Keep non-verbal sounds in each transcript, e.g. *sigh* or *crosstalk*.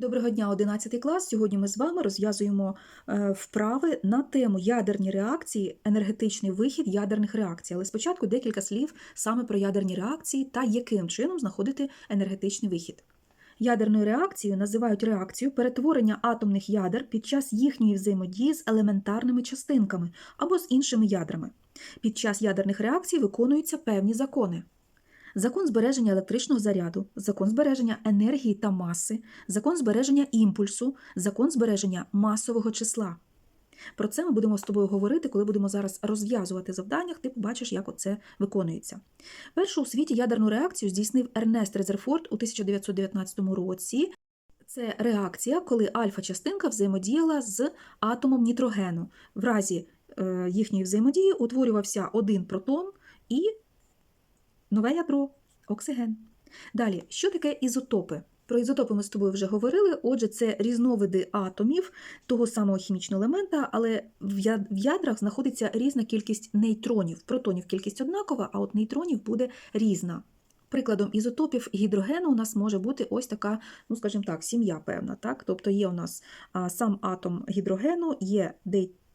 Доброго дня, 11 клас. Сьогодні ми з вами розв'язуємо е, вправи на тему ядерні реакції, енергетичний вихід ядерних реакцій. Але спочатку декілька слів саме про ядерні реакції та яким чином знаходити енергетичний вихід. Ядерною реакцією називають реакцію перетворення атомних ядер під час їхньої взаємодії з елементарними частинками або з іншими ядрами. Під час ядерних реакцій виконуються певні закони. Закон збереження електричного заряду, закон збереження енергії та маси, закон збереження імпульсу, закон збереження масового числа. Про це ми будемо з тобою говорити, коли будемо зараз розв'язувати завдання, ти побачиш, як це виконується. Першу у світі ядерну реакцію здійснив Ернест Резерфорд у 1919 році. Це реакція, коли альфа-частинка взаємодіяла з атомом нітрогену. В разі е, їхньої взаємодії утворювався один протон і нове ядро, оксиген. Далі, що таке ізотопи? Про ізотопи ми з тобою вже говорили. Отже, це різновиди атомів того самого хімічного елемента, але в ядрах знаходиться різна кількість нейтронів. Протонів кількість однакова, а от нейтронів буде різна. Прикладом ізотопів гідрогену у нас може бути ось така, ну скажімо так, сім'я певна. Так? Тобто є у нас сам атом гідрогену, є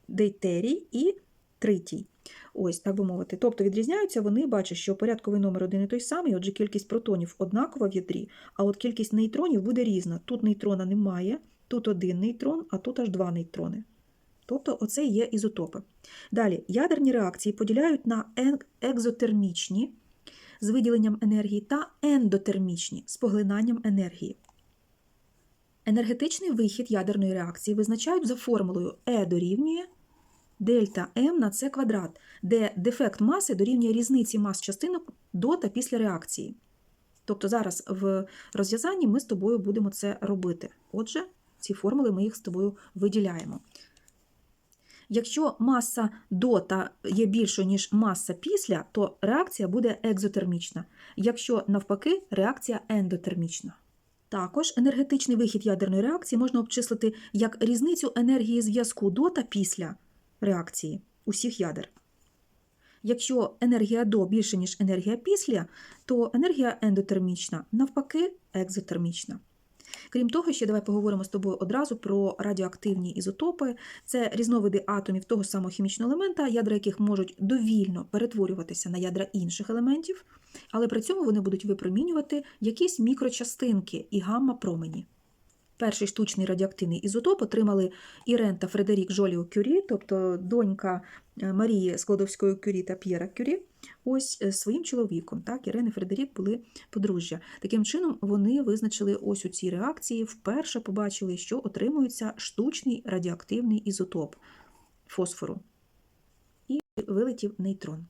дейтерій і тритій. Ось, так би мовити. Тобто відрізняються вони, бачиш, що порядковий номер один і той самий, отже, кількість протонів однакова в ядрі, а от кількість нейтронів буде різна. Тут нейтрона немає, тут один нейтрон, а тут аж два нейтрони. Тобто оце є ізотопи. Далі, ядерні реакції поділяють на екзотермічні з виділенням енергії та ендотермічні з поглинанням енергії. Енергетичний вихід ядерної реакції визначають за формулою E дорівнює дельта М на С квадрат, де дефект маси дорівнює різниці мас частинок до та після реакції. Тобто зараз в розв'язанні ми з тобою будемо це робити. Отже, ці формули ми їх з тобою виділяємо. Якщо маса до та є більшою, ніж маса після, то реакція буде екзотермічна. Якщо навпаки, реакція ендотермічна. Також енергетичний вихід ядерної реакції можна обчислити як різницю енергії зв'язку до та після реакції усіх ядер. Якщо енергія до більше, ніж енергія після, то енергія ендотермічна, навпаки, екзотермічна. Крім того, ще давай поговоримо з тобою одразу про радіоактивні ізотопи. Це різновиди атомів того самого хімічного елемента, ядра яких можуть довільно перетворюватися на ядра інших елементів, але при цьому вони будуть випромінювати якісь мікрочастинки і гамма-промені. Перший штучний радіоактивний ізотоп отримали Ірен та Фредерік Жоліо Кюрі, тобто донька е, Марії Складовської Кюрі та П'єра Кюрі, ось е, своїм чоловіком. Так, Ірен і Фредерік були подружжя. Таким чином, вони визначили ось у цій реакції, вперше побачили, що отримується штучний радіоактивний ізотоп фосфору. І вилетів нейтрон.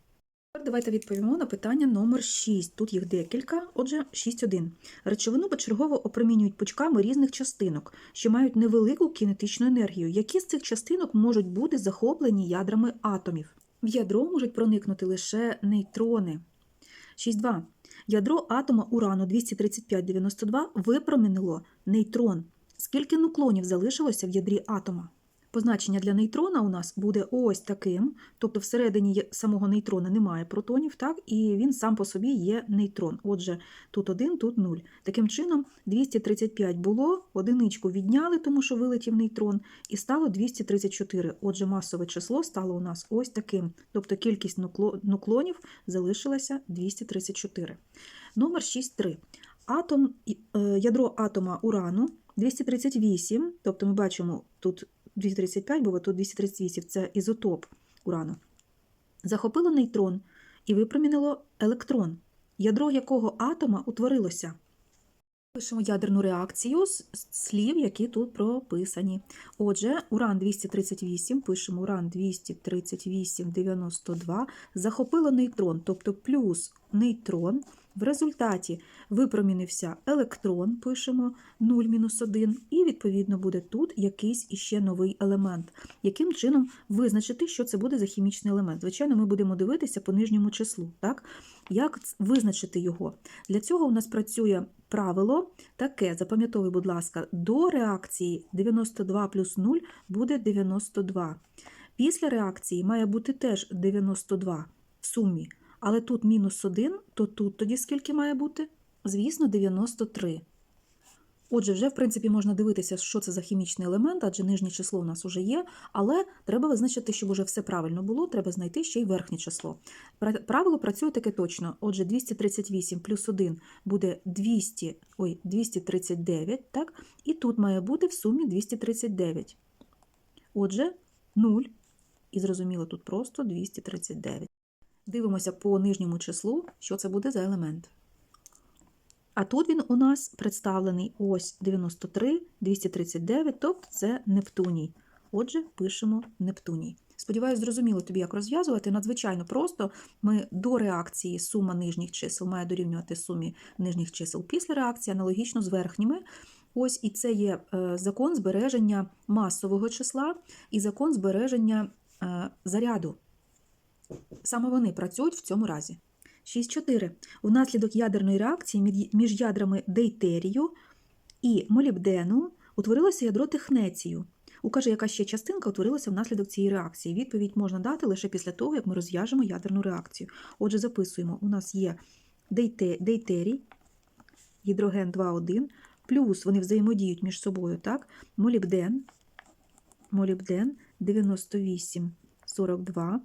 Давайте відповімо на питання номер 6. Тут їх декілька. Отже, 6.1. Речовину почергово опромінюють пучками різних частинок, що мають невелику кінетичну енергію. Які з цих частинок можуть бути захоплені ядрами атомів? В ядро можуть проникнути лише нейтрони. 6.2. Ядро атома урану 23592 випромінило нейтрон. Скільки нуклонів залишилося в ядрі атома? Позначення для нейтрона у нас буде ось таким, тобто всередині самого нейтрона немає протонів, так, і він сам по собі є нейтрон. Отже, тут 1, тут 0. Таким чином, 235 було, одиничку відняли, тому що вилетів нейтрон, і стало 234. Отже, масове число стало у нас ось таким. Тобто кількість нукло- нуклонів залишилася 234. Номер 6.3. Атом, е, ядро атома урану 238, тобто ми бачимо тут 235, бо тут 238 це ізотоп урану. Захопило нейтрон і випромінило електрон, ядро якого атома утворилося. Пишемо ядерну реакцію з слів, які тут прописані. Отже, уран 238, пишемо уран 238, 92, захопило нейтрон, тобто плюс нейтрон. В результаті випромінився електрон, пишемо 0-1, і відповідно буде тут якийсь іще новий елемент. Яким чином визначити, що це буде за хімічний елемент? Звичайно, ми будемо дивитися по нижньому числу. Так? Як визначити його? Для цього у нас працює правило таке, запам'ятовуй, будь ласка, до реакції 92 плюс 0 буде 92. Після реакції має бути теж 92 в сумі. Але тут мінус 1, то тут тоді скільки має бути? Звісно, 93. Отже, вже, в принципі, можна дивитися, що це за хімічний елемент, адже нижнє число у нас вже є, але треба визначити, щоб уже все правильно було, треба знайти ще й верхнє число. Правило працює таке точно. Отже, 238 плюс 1 буде 200, ой, 239, так? І тут має бути в сумі 239. Отже, 0. І зрозуміло, тут просто 239. Дивимося по нижньому числу, що це буде за елемент. А тут він у нас представлений ось 93, 239, тобто це Нептуній. Отже, пишемо Нептуній. Сподіваюсь, зрозуміло тобі, як розв'язувати. Надзвичайно просто. Ми до реакції сума нижніх чисел має дорівнювати сумі нижніх чисел після реакції, аналогічно з верхніми. Ось і це є е, закон збереження масового числа і закон збереження е, заряду. Саме вони працюють в цьому разі. 6.4. Унаслідок ядерної реакції між ядрами дейтерію і молібдену утворилося ядро технецію. Укаже, яка ще частинка утворилася внаслідок цієї реакції. Відповідь можна дати лише після того, як ми розв'яжемо ядерну реакцію. Отже, записуємо: у нас є дейтерій, гідроген 2,1, плюс вони взаємодіють між собою, так? Молібден, молібден 98,42.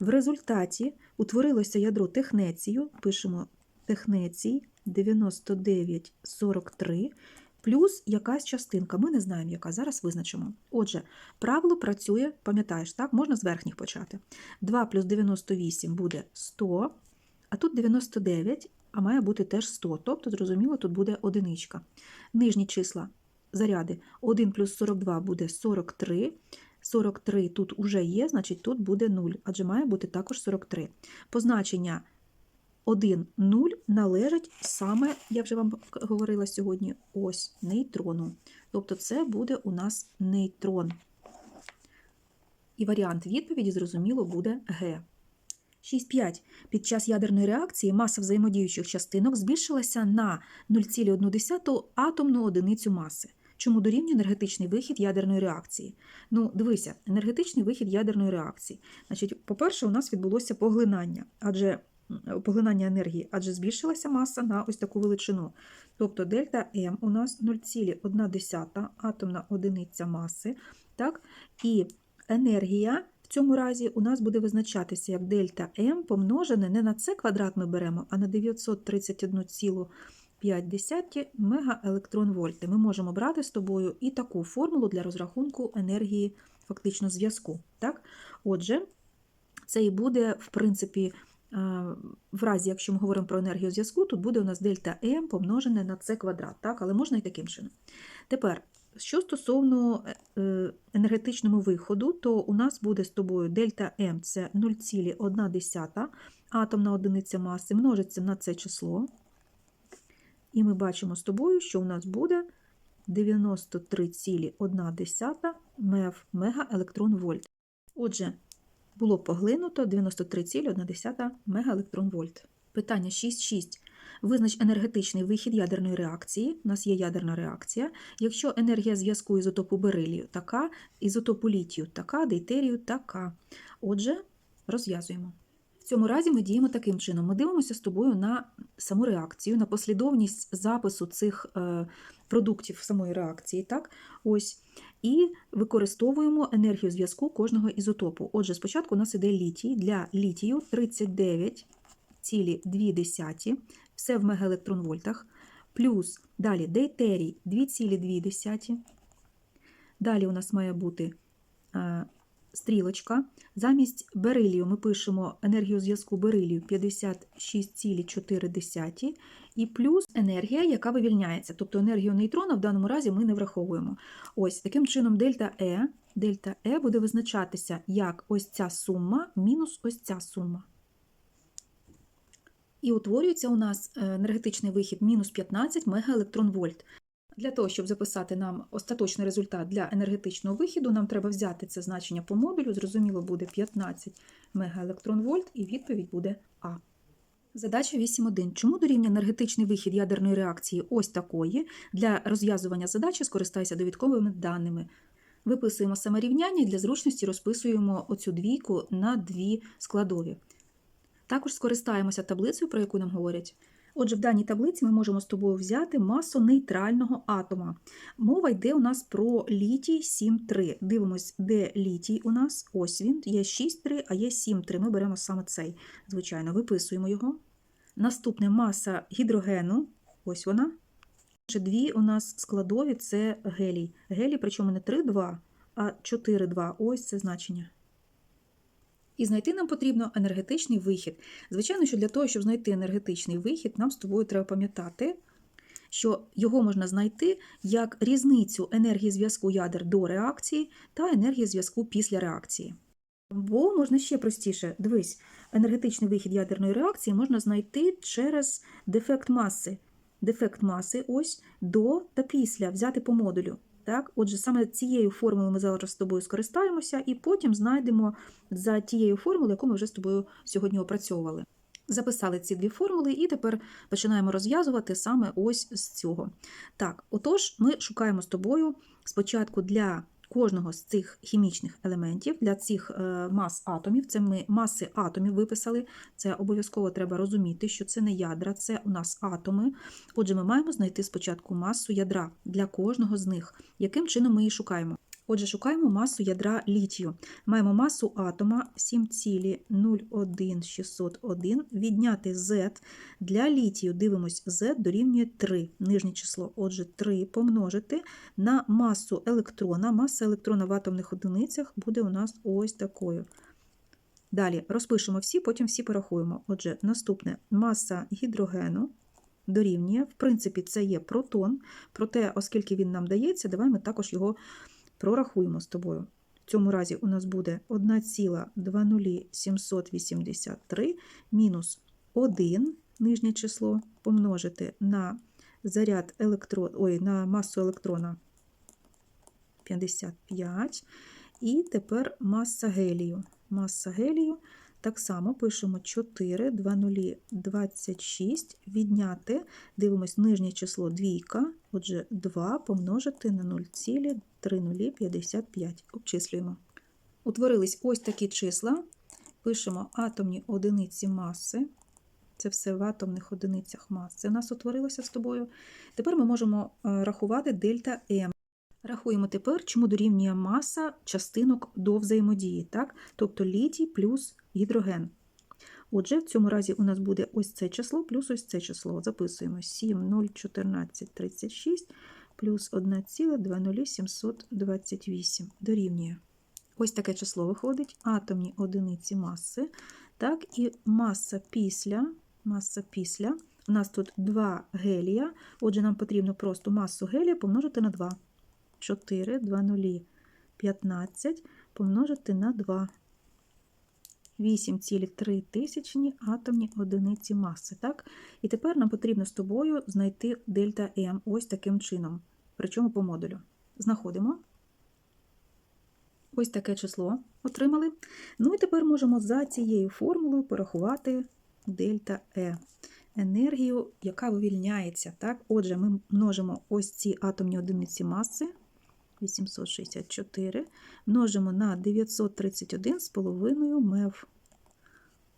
В результаті утворилося ядро технецію, пишемо технецій 99,43, плюс якась частинка. Ми не знаємо, яка зараз визначимо. Отже, правило працює, пам'ятаєш, так? Можна з верхніх почати. 2 плюс 98 буде 100, а тут 99, а має бути теж 100. Тобто, зрозуміло, тут буде одиничка. Нижні числа заряди 1 плюс 42 буде 43. 43 тут уже є, значить тут буде 0, адже має бути також 43. Позначення 1, 0 належить саме, я вже вам говорила сьогодні, ось нейтрону. Тобто це буде у нас нейтрон. І варіант відповіді, зрозуміло, буде Г. 6.5. Під час ядерної реакції маса взаємодіючих частинок збільшилася на 0,1 атомну одиницю маси. Чому дорівнює енергетичний вихід ядерної реакції? Ну, дивися, енергетичний вихід ядерної реакції. Значить, по-перше, у нас відбулося поглинання, адже поглинання енергії, адже збільшилася маса на ось таку величину. Тобто дельта М у нас 0,1 атомна одиниця маси, так? І енергія в цьому разі у нас буде визначатися як дельта М помножене не на це квадрат ми беремо, а на 931,5 мегаелектронвольти. Ми можемо брати з тобою і таку формулу для розрахунку енергії фактично зв'язку. Так? Отже, це і буде, в принципі, е, в разі, якщо ми говоримо про енергію зв'язку, тут буде у нас дельта М помножене на це квадрат, так? але можна і таким чином. Тепер, що стосовно е, енергетичного виходу, то у нас буде з тобою дельта М це 0,1 атомна одиниця маси, множиться на це число. І ми бачимо з тобою, що у нас буде 93,1 МЕВ мегаелектронвольт. Отже, було поглинуто 93,1 мегаелектронвольт. Питання 6.6. Визнач енергетичний вихід ядерної реакції. У нас є ядерна реакція. Якщо енергія зв'язку ізотопу берилію така, ізотопу літію така, дейтерію така. Отже, розв'язуємо. В цьому разі ми діємо таким чином. Ми дивимося з тобою на саму реакцію, на послідовність запису цих е, продуктів самої реакції. Так? Ось. І використовуємо енергію зв'язку кожного ізотопу. Отже, спочатку у нас іде літій. Для літію 39,2, все в мегаелектронвольтах, плюс далі дейтерій 2,2. Далі у нас має бути е, стрілочка. Замість берилію ми пишемо енергію зв'язку берилію 56,4 і плюс енергія, яка вивільняється. Тобто енергію нейтрона в даному разі ми не враховуємо. Ось таким чином дельта Е, дельта Е буде визначатися як ось ця сума мінус ось ця сума. І утворюється у нас е, енергетичний вихід мінус 15 мегаелектронвольт. Для того, щоб записати нам остаточний результат для енергетичного вихіду, нам треба взяти це значення по модулю. Зрозуміло, буде 15 мегаелектронвольт, і відповідь буде А. Задача 8.1. Чому дорівнює енергетичний вихід ядерної реакції ось такої? Для розв'язування задачі скористайся довідковими даними. Виписуємо саме рівняння і для зручності розписуємо оцю двійку на дві складові. Також скористаємося таблицею, про яку нам говорять. Отже, в даній таблиці ми можемо з тобою взяти масу нейтрального атома. Мова йде у нас про літій 7,3. Дивимось, де літій у нас. Ось він, є 6,3, а є 7,3. Ми беремо саме цей. Звичайно, виписуємо його. Наступне маса гідрогену. Ось вона. Ще дві у нас складові це гелій. Гелій, причому не 3,2, а 4,2. Ось це значення. І знайти нам потрібно енергетичний вихід. Звичайно, що для того, щоб знайти енергетичний вихід, нам з тобою треба пам'ятати, що його можна знайти як різницю енергії зв'язку ядер до реакції та енергії зв'язку після реакції. Бо можна ще простіше, дивись, енергетичний вихід ядерної реакції можна знайти через дефект маси. Дефект маси ось до та після взяти по модулю. Так? Отже, саме цією формулою ми зараз з тобою скористаємося, і потім знайдемо за тією формулою, яку ми вже з тобою сьогодні опрацьовували. Записали ці дві формули, і тепер починаємо розв'язувати саме ось з цього. Так, отож, ми шукаємо з тобою спочатку для кожного з цих хімічних елементів, для цих е, мас атомів, це ми маси атомів виписали. Це обов'язково треба розуміти, що це не ядра, це у нас атоми. Отже, ми маємо знайти спочатку масу ядра для кожного з них. Яким чином ми її шукаємо? Отже, шукаємо масу ядра літію. Маємо масу атома 7,01601 відняти Z. Для літію дивимось Z дорівнює 3, нижнє число. Отже, 3 помножити на масу електрона. Маса електрона в атомних одиницях буде у нас ось такою. Далі розпишемо всі, потім всі порахуємо. Отже, наступне маса гідрогену дорівнює, в принципі, це є протон, проте, оскільки він нам дається, давай ми також його прорахуємо з тобою. В цьому разі у нас буде 1,20783 мінус 1 нижнє число помножити на заряд електрон, ой, на масу електрона 55. І тепер маса гелію. Маса гелію так само пишемо 4, 2026, відняти, дивимось нижнє число двійка, отже, 2 помножити на 0,3055. Обчислюємо. Утворились ось такі числа. Пишемо атомні одиниці маси. Це все в атомних одиницях маси. У нас утворилося з тобою. Тепер ми можемо е, рахувати дельта М. Рахуємо тепер, чому дорівнює маса частинок до взаємодії, так? тобто літій плюс гідроген. Отже, в цьому разі у нас буде ось це число плюс ось це число. Записуємо 7, 0, 14, 36 плюс 1,20728 дорівнює. Ось таке число виходить, атомні одиниці маси. Так, і маса після, маса після. У нас тут 2 гелія, отже, нам потрібно просто масу гелія помножити на 2. 4, 2 нулі, 15 помножити на 2. 8,3 тисячні атомні одиниці маси. Так? І тепер нам потрібно з тобою знайти дельта М ось таким чином. Причому по модулю. Знаходимо. Ось таке число отримали. Ну і тепер можемо за цією формулою порахувати дельта Е. Енергію, яка вивільняється. Так? Отже, ми множимо ось ці атомні одиниці маси. 864 множимо на 931,5 мев.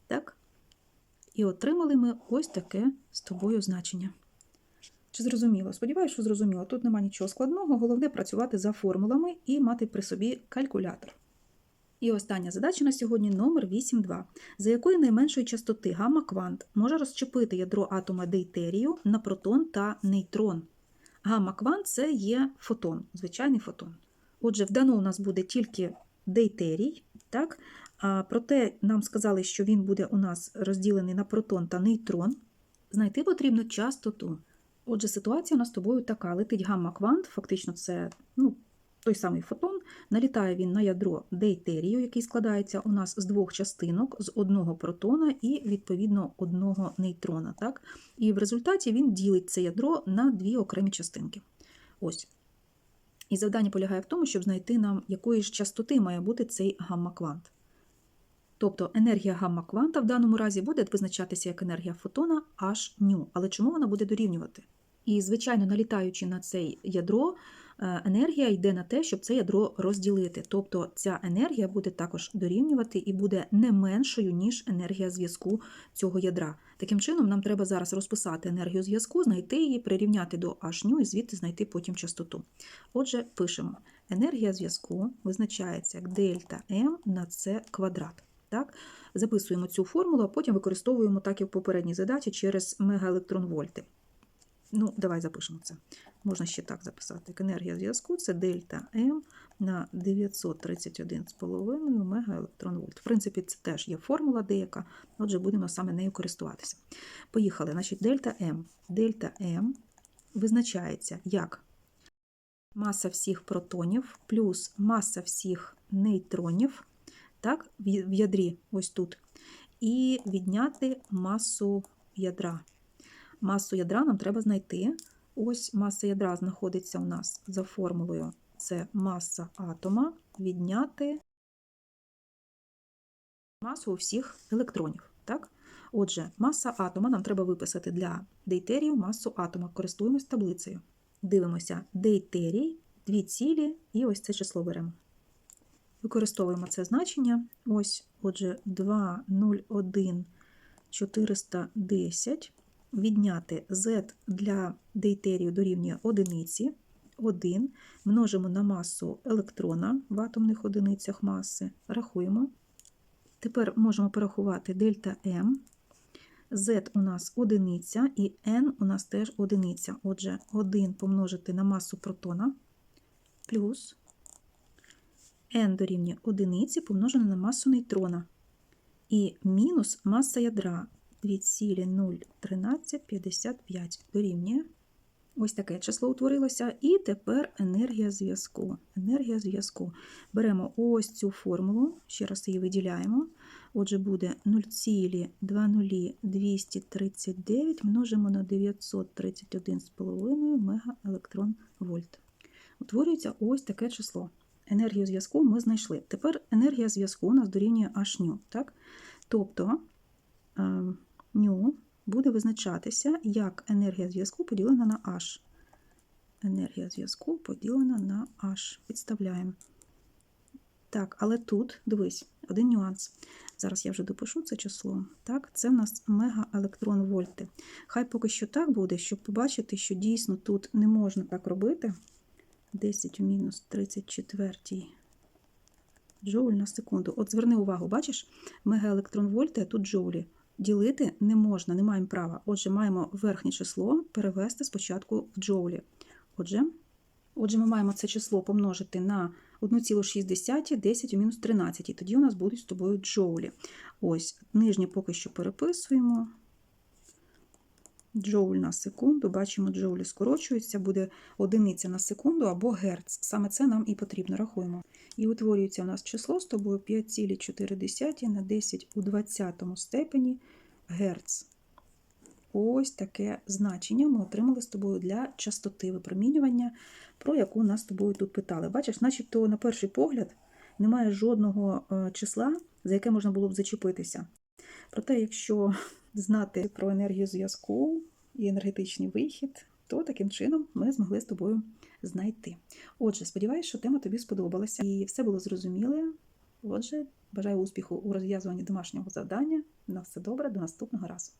Так? І отримали ми ось таке з тобою значення. Чи зрозуміло? Сподіваюся, що зрозуміло. Тут нема нічого складного, головне працювати за формулами і мати при собі калькулятор. І остання задача на сьогодні номер 8.2, за якої найменшої частоти гамма-квант може розчепити ядро атома дейтерію на протон та нейтрон. Гамма-квант це є фотон, звичайний фотон. Отже, вдано у нас буде тільки дейтерій, так? А проте нам сказали, що він буде у нас розділений на протон та нейтрон. Знайти потрібно частоту. Отже, ситуація у нас з тобою така: летить гамма-квант, фактично, це ну, той самий фотон, налітає він на ядро дейтерію, який складається у нас з двох частинок, з одного протона і, відповідно, одного нейтрона. Так? І в результаті він ділить це ядро на дві окремі частинки. Ось. І завдання полягає в тому, щоб знайти нам, якої ж частоти має бути цей гамма-квант. Тобто енергія гамма-кванта в даному разі буде визначатися як енергія фотона H νu. Але чому вона буде дорівнювати? І, звичайно, налітаючи на це ядро, енергія йде на те, щоб це ядро розділити. Тобто ця енергія буде також дорівнювати і буде не меншою, ніж енергія зв'язку цього ядра. Таким чином, нам треба зараз розписати енергію зв'язку, знайти її, прирівняти до h, і звідти знайти потім частоту. Отже, пишемо. Енергія зв'язку визначається як дельта М на С квадрат. Так? Записуємо цю формулу, а потім використовуємо так, як в попередній задачі, через мегаелектронвольти. Ну, давай запишемо це. Можна ще так записати. Енергія зв'язку це дельта М на 931,5 мегаелектронвольт. В принципі, це теж є формула деяка, отже, будемо саме нею користуватися. Поїхали. Значить, дельта М. Дельта М визначається як маса всіх протонів плюс маса всіх нейтронів, так, в ядрі, ось тут, і відняти масу ядра. Масу ядра нам треба знайти. Ось маса ядра знаходиться у нас за формулою. Це маса атома відняти масу всіх електронів. Так? Отже, маса атома нам треба виписати для дейтерію масу атома. Користуємось таблицею. Дивимося дейтерій, дві цілі, і ось це число беремо. Використовуємо це значення. Ось, отже, 2,01 410 відняти z для дейтерію дорівнює одиниці, 1, множимо на масу електрона в атомних одиницях маси, рахуємо. Тепер можемо порахувати дельта М. Z у нас одиниця і N у нас теж одиниця. Отже, 1 помножити на масу протона плюс N дорівнює одиниці помножено на масу нейтрона. І мінус маса ядра 2,01355 дорівнює. Ось таке число утворилося. І тепер енергія зв'язку. Енергія зв'язку. Беремо ось цю формулу, ще раз її виділяємо. Отже, буде 0,239 множимо на 931,5 мегаелектронвольт. Утворюється ось таке число. Енергію зв'язку ми знайшли. Тепер енергія зв'язку у нас дорівнює H. Тобто ню буде визначатися як енергія зв'язку поділена на H. Енергія зв'язку поділена на H. Підставляємо. Так, але тут, дивись, один нюанс. Зараз я вже допишу це число. Так, це в нас мегаелектронвольти. Хай поки що так буде, щоб побачити, що дійсно тут не можна так робити. 10 у мінус 34 джоуль на секунду. От зверни увагу, бачиш, мегаелектронвольти, а тут джоулі. Ділити не можна, не маємо права. Отже, маємо верхнє число перевести спочатку в джоулі. Отже, отже, ми маємо це число помножити на 1,6 10 у мінус 13. І тоді у нас будуть з тобою джоулі. Ось, нижнє поки що переписуємо. Джоуль на секунду, бачимо, джоулі скорочуються, буде одиниця на секунду або герц. Саме це нам і потрібно, рахуємо. І утворюється у нас число з тобою 5,4 на 10 у 20 степені герц. Ось таке значення ми отримали з тобою для частоти випромінювання, про яку нас з тобою тут питали. Бачиш, начебто, на перший погляд, немає жодного е, числа, за яке можна було б зачепитися. Проте, якщо *laughs* знати про енергію зв'язку і енергетичний вихід, то таким чином ми змогли з тобою знайти. Отже, сподіваюся, що тема тобі сподобалася і все було зрозуміле. Отже, бажаю успіху у розв'язуванні домашнього завдання. На все добре, до наступного разу.